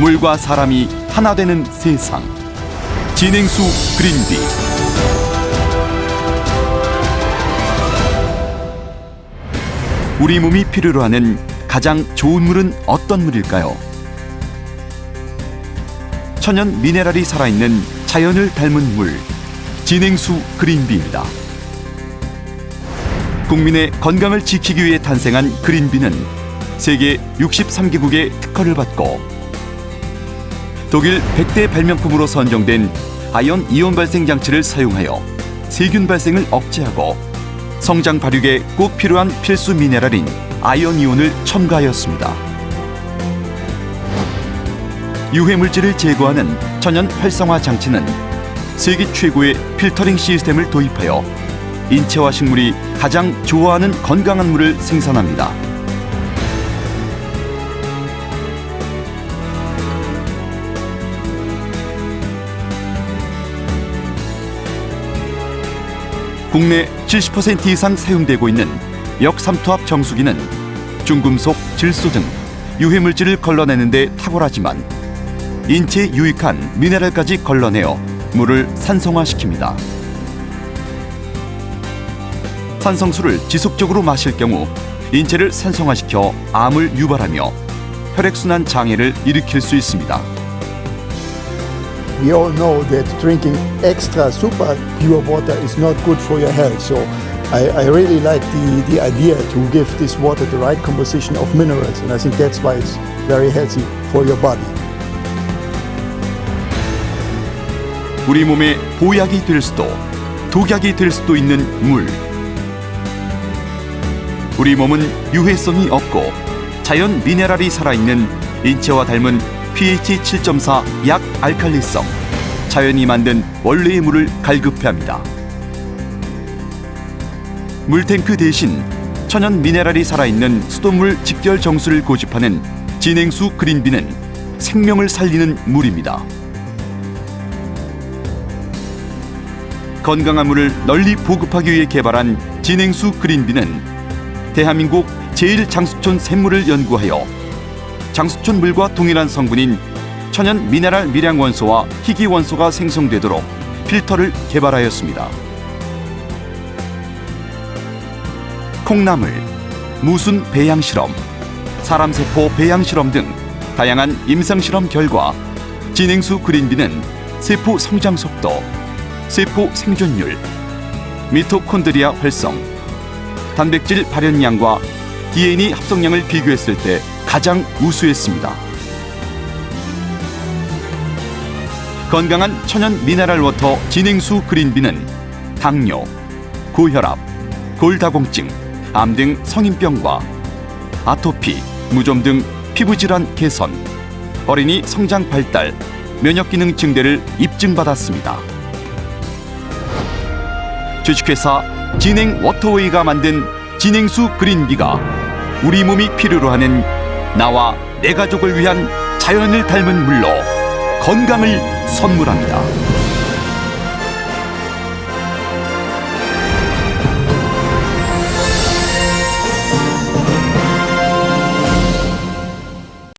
물과 사람이 하나 되는 세상. 진행수 그린비. 우리 몸이 필요로 하는 가장 좋은 물은 어떤 물일까요? 천연 미네랄이 살아있는 자연을 닮은 물. 진행수 그린비입니다. 국민의 건강을 지키기 위해 탄생한 그린비는 세계 63개국의 특허를 받고 독일 100대 발명품으로 선정된 아연 이온 발생 장치를 사용하여 세균 발생을 억제하고 성장 발육에 꼭 필요한 필수 미네랄인 아연 이온을 첨가하였습니다. 유해 물질을 제거하는 천연 활성화 장치는 세계 최고의 필터링 시스템을 도입하여 인체와 식물이 가장 좋아하는 건강한 물을 생산합니다. 국내 70% 이상 사용되고 있는 역삼투압 정수기는 중금속, 질소 등 유해 물질을 걸러내는 데 탁월하지만 인체에 유익한 미네랄까지 걸러내어 물을 산성화시킵니다. 산성수를 지속적으로 마실 경우 인체를 산성화시켜 암을 유발하며 혈액순환 장애를 일으킬 수 있습니다. We all know that drinking extra super pure water is not good for your health. So I, I really like the, the idea to give this water the right composition of minerals. And I think that's why it's very healthy for your body. 우리 몸에 보약이 될 수도 독약이 될 수도 있는 물. 우리 몸은 유해성이 없고 자연 미네랄이 살아있는 인체와 닮은 pH 7.4 약 알칼리성 자연이 만든 원래의 물을 갈급해합니다. 물탱크 대신 천연 미네랄이 살아있는 수돗물 직결 정수를 고집하는 진행수 그린비는 생명을 살리는 물입니다. 건강한 물을 널리 보급하기 위해 개발한 진행수 그린비는 대한민국 제1장수촌 샘물을 연구하여 장수촌 물과 동일한 성분인 천연 미네랄 미량 원소와 희귀 원소가 생성되도록 필터를 개발하였습니다. 콩나물, 무순 배양 실험, 사람 세포 배양 실험 등 다양한 임상 실험 결과 진행수 그린비는 세포 성장 속도, 세포 생존율, 미토콘드리아 활성, 단백질 발현량과 DNA 합성량을 비교했을 때 가장 우수했습니다. 건강한 천연 미네랄 워터 진행수 그린비는 당뇨, 고혈압, 골다공증, 암 등 성인병과 아토피, 무좀 등 피부 질환 개선, 어린이 성장 발달, 면역 기능 증대를 입증받았습니다. 주식회사 진행 워터웨이가 만든 진행수 그린비가 우리 몸이 필요로 하는 나와 내 가족을 위한 자연을 닮은 물로 건강을 선물합니다.